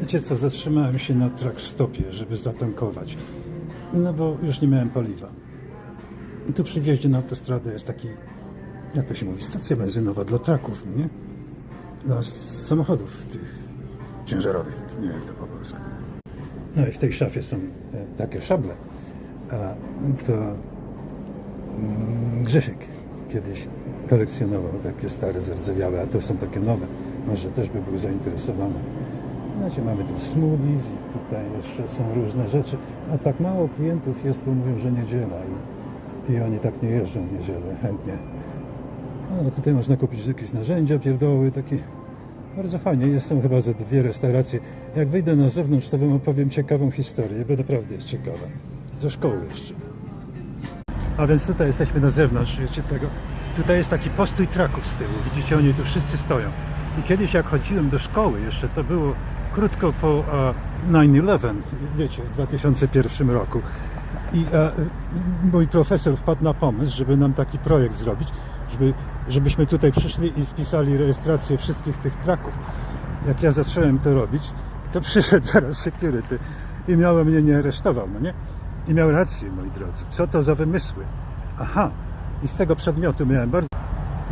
Wiecie co, zatrzymałem się na truck stopie, żeby zatankować. No bo już nie miałem paliwa. I tu przy wjeździe na autostradę jest taki, jak to się mówi, stacja benzynowa dla traków, nie? Dla samochodów tych ciężarowych, tak, nie wiem jak to po polsku. No i w tej szafie są e, takie szable. A to mm, Grzesiek kiedyś kolekcjonował takie stare, zardzewiałe, a to są takie nowe. Może też by był zainteresowany. Znacie, mamy tu smoothies, tutaj jeszcze są różne rzeczy. A tak mało klientów jest, bo mówią, że niedziela i, i oni tak nie jeżdżą w niedzielę chętnie. No, tutaj można kupić jakieś narzędzia, pierdoły, takie bardzo fajnie. Jest są chyba ze dwie restauracje. Jak wyjdę na zewnątrz, to wam opowiem ciekawą historię, bo naprawdę jest ciekawa. Ze szkoły jeszcze. A więc tutaj jesteśmy na zewnątrz, wiecie tego. Tutaj jest taki postój traków z tyłu. Widzicie, oni tu wszyscy stoją. I kiedyś jak chodziłem do szkoły, jeszcze to było krótko po e, 9-11, wiecie, w 2001 roku. I e, mój profesor wpadł na pomysł, żeby nam taki projekt zrobić, żeby, żebyśmy tutaj przyszli i spisali rejestrację wszystkich tych traków. Jak ja zacząłem to robić, to przyszedł zaraz security i miało mnie nie aresztował, no nie? I miał rację, moi drodzy. Co to za wymysły? Aha, i z tego przedmiotu miałem bardzo,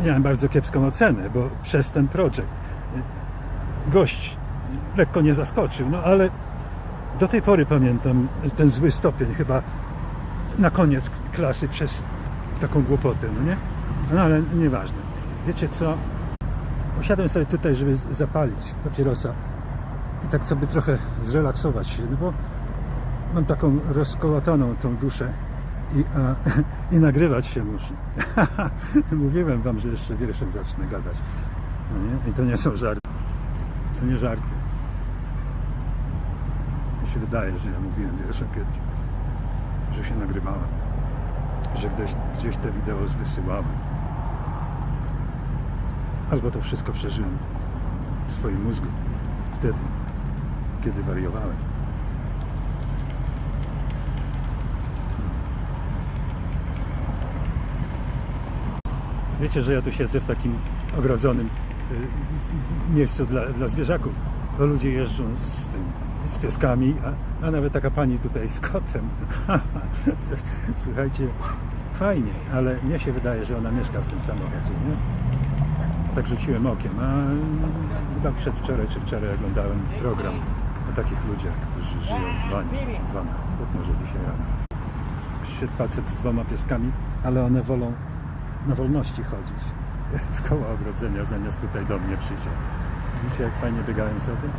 miałem bardzo kiepską ocenę, bo przez ten projekt y, gość lekko nie zaskoczył, no ale do tej pory pamiętam ten zły stopień chyba na koniec klasy przez taką głupotę, no nie? No ale nieważne. Wiecie co? Usiadłem sobie tutaj, żeby zapalić papierosa i tak sobie trochę zrelaksować się, no bo mam taką rozkołataną tą duszę i, a, i nagrywać się muszę. Mówiłem wam, że jeszcze wierszem zacznę gadać. No nie? I to nie są żarty. To nie żarty. Się wydaje, że ja mówiłem wierszem kiedyś, że się nagrywałem, że gdzieś, gdzieś te wideo wysyłałem. Albo to wszystko przeżyłem w swoim mózgu wtedy, kiedy wariowałem. Wiecie, że ja tu siedzę w takim ogrodzonym y, miejscu dla, dla zwierzaków, bo ludzie jeżdżą z tym, z pieskami, a, a nawet taka pani tutaj z kotem. Słuchajcie, fajnie, ale mnie się wydaje, że ona mieszka w tym samochodzie, nie? Tak rzuciłem okiem, a chyba przedwczoraj czy wczoraj oglądałem program o takich ludziach, którzy żyją w wanie, w może dzisiaj rano. Przyszedł facet z dwoma pieskami, ale one wolą na wolności chodzić w koło ogrodzenia, zamiast tutaj do mnie przyjść. Widzicie, jak fajnie biegają sobie?